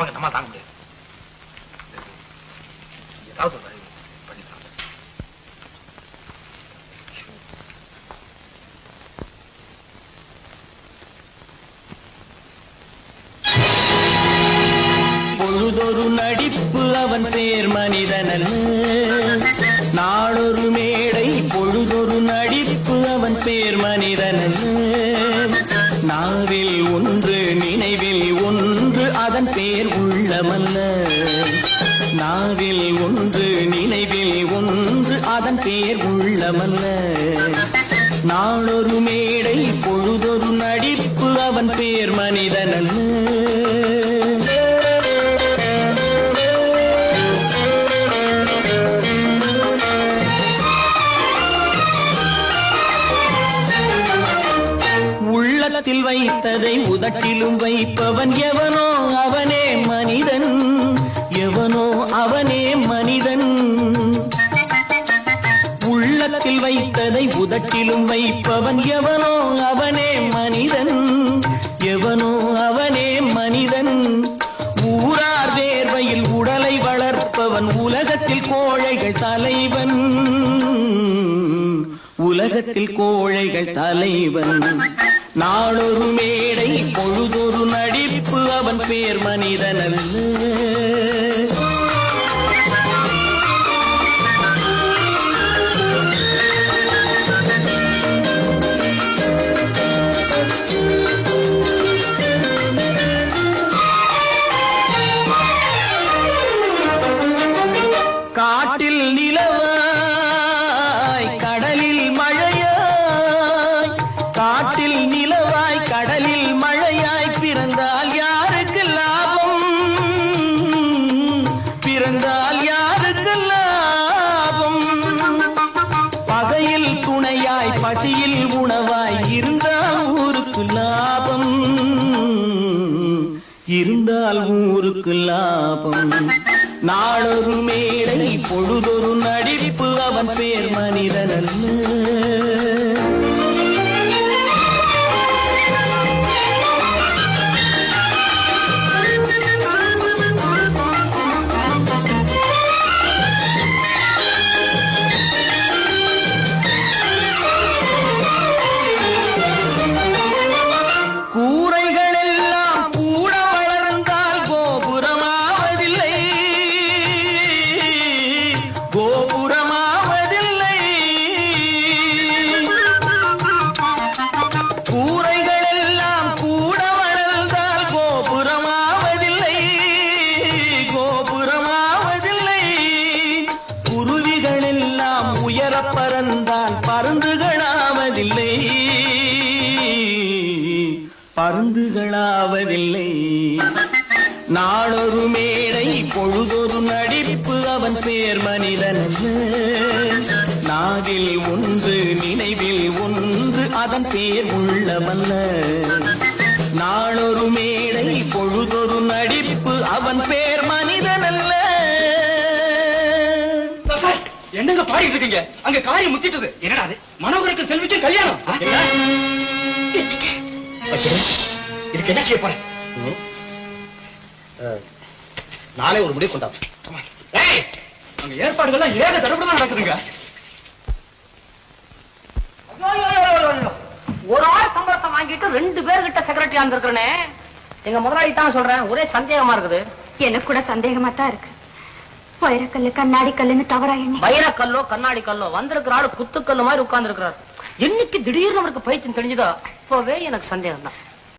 நமக்கு நம்ம தாங்க முடியாது. ஏதாவது ஒரு வழி பண்ணிக்கலாம். பொழுதொரு நடிப்பு அவன் பேர் மனிதனல்ல நாளொரு மேடை பொழுதொரு நடிப்பு அவன் பேர் மனிதனல்ல நாவில் ஒன்று நினைவில் ஒன்று அதன் பேர் உள்ளமல்ல. நாவில் ஒன்று நினைவில் ஒன்று அதன் பேர் உள்ளமல்ல. நாளொரு மேடை பொழுதொரு நடிப்பு அவன் பேர் மனிதனல்ல. உள்ளத்தில் வைத்ததை உதட்டிலும் வைப்பவன் எவனோ அவனே மனிதன். எவனோ அவனே மனிதன். உள்ளத்தில் வைத்ததை உதட்டிலும் வைப்பவன் எவனோ அவனே மனிதன். எவனோ அவனே மனிதன். ஊரார் வேர்வையில் உடலை வளர்ப்பவன் உலகத்தில் கோழைகள் தலைவன். உலகத்தில் கோழைகள் தலைவன். நாளொரு மேடை பொழுதொரு நடிப்பு அவன் பேர் மனிதனல்ல இருந்தால் ஊருக்கு லாபம். நாடொரு மேடை பொழுதொரு நடிப்பு அவன் பேர் மனிதன். பருந்துகளாவதில்லை பருந்துகளாவதில்லை. நாளொரு மேடை பொழுதொரு நடிப்பு அவன் பேர் மனிதன் நாவில் ஒன்று நினைவில் ஒன்று அதன் பேர் உள்ளவல்ல நாளொரு மேடை பொழுதொரு நடிப்பு அவன் பேர் என்னங்க பாடிட்டு இருக்கீங்க? அங்க காரியம் முத்திட்டது. என்னடா அது? மனோகருக்கு செல்விக்கு கல்யாணம்? இதுக்கு என்ன செய்ய போறேன் நாளே ஒரு முடிவு கொண்டாடு. ஏய் அங்க ஏற்பாடுகள்லாம் ஏக தடபடமா நடக்குதுங்க. ஒரு ஆள் சம்பளத்தை வாங்கிட்டு ரெண்டு பேர்கிட்ட செக்ரட்டரியா இருந்திருக்கிறனே. எங்க முதலாளி தான் சொல்றேன் ஒரே சந்தேகமா இருக்குது. எனக்கு கூட சந்தேகமா தான் இருக்கு. வைரக்கல்லு கண்ணாடி கல்லுன்னு தவறா எண்ணி. வைரக்கல்லோ கண்ணாடி கல்லோ வந்திருக்கிற ஆளு குத்துக்கல்லு மாதிரி உட்கார்ந்து இருக்கிறார் என்னைக்கு திடீர்னு அவருக்கு பைத்தியம் தெரிஞ்சுதோ அப்பவே எனக்கு சந்தேகம் தான்